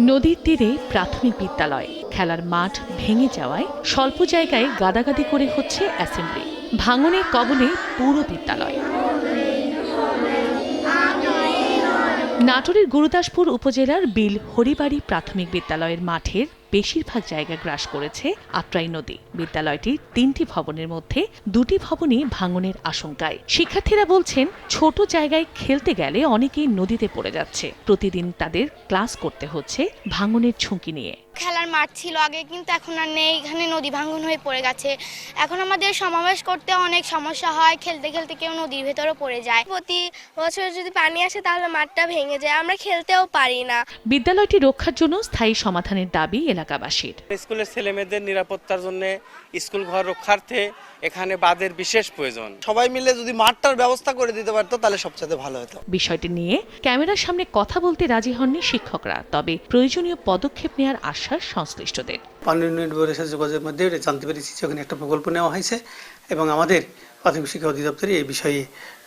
নদীর তীরে প্রাথমিক বিদ্যালয়। খেলার মাঠ ভেঙে যাওয়ায় স্বল্প জায়গায় গাদাগাদি করে হচ্ছে অ্যাসেম্বলি। ভাঙনের কবলে পুরো বিদ্যালয়। নাটোরের গুরুদাসপুর উপজেলার বিল হরিবাড়ি প্রাথমিক বিদ্যালয়ের মাঠের বেশিরভাগ জায়গা গ্রাস করেছে আত্রাই নদী। বিদ্যালয়টির তিনটি ভবনের মধ্যে দুটি ভবনই ভাঙনের আশঙ্কায়। শিক্ষার্থীরা বলছেন, ছোট জায়গায় খেলতে গেলে অনেকেই নদীতে পড়ে যাচ্ছে। প্রতিদিন তাদের ক্লাস করতে হচ্ছে ভাঙনের ঝুঁকি নিয়ে। খেলার মাঠ ছিল আগে কিন্তু এখন আর নেই। এখানে নদী ভাঙ্গন হয়ে পড়ে গেছে। এখন আমাদের সমাবেশ করতে অনেক সমস্যা হয়। খেলতে খেলতে কেউ নদীর ভেতরে পড়ে যায়। প্রতি বছর যদি পানি আসে তাহলে মাঠটা ভেঙে যায়। আমরা খেলতেও পারি না। বিদ্যালয়টি রক্ষার জন্য স্থায়ী সমাধানের দাবি এলাকাবাসীর। স্কুলের ছেলেমেয়েদের নিরাপত্তার জন্য স্কুল ঘর রক্ষার্থে এখানে বাদের বিশেষ প্রয়োজন। সবাই মিলে যদি মাঠটার ব্যবস্থা করে দিতে পারতো তাহলে সবচেয়ে ভালো হতো। বিষয়টি নিয়ে ক্যামেরার সামনে কথা বলতে রাজি হননি শিক্ষকরা তবে প্রয়োজনীয় পদক্ষেপ নেওয়ার আশ্বাস সংশ্লিষ্টদের। পানি উন্নয়ন বোর্ডের সাথে যোগাযোগের মধ্যে জানতে পেরেছি যে ওখানে একটা প্রকল্প নেওয়া হয়েছে এবং আমাদের প্রাথমিক শিক্ষা অধিদপ্তরে এই বিষয়ে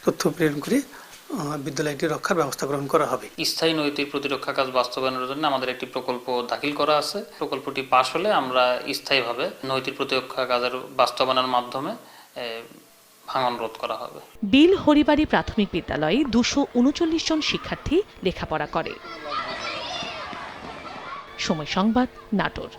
তথ্য প্রেরণ করে বিদ্যালয়টি রক্ষার ব্যবস্থা গ্রহণ করা হবে। স্থায়ী নৈতিক প্রতিরক্ষা কাজ বাস্তবায়নের জন্য আমাদের একটি প্রকল্প দাখিল করা আছে। প্রকল্পটি পাশ হলে আমরা স্থায়ীভাবে নৈতিক প্রতিরক্ষা কাজের বাস্তবায়নের মাধ্যমে ভাঙন রোধ করা হবে। বিল হরিবাড়ি প্রাথমিক বিদ্যালয়ে দুশো উনচল্লিশ জন শিক্ষার্থী লেখাপড়া করে। সময় সংবাদ নাটোর।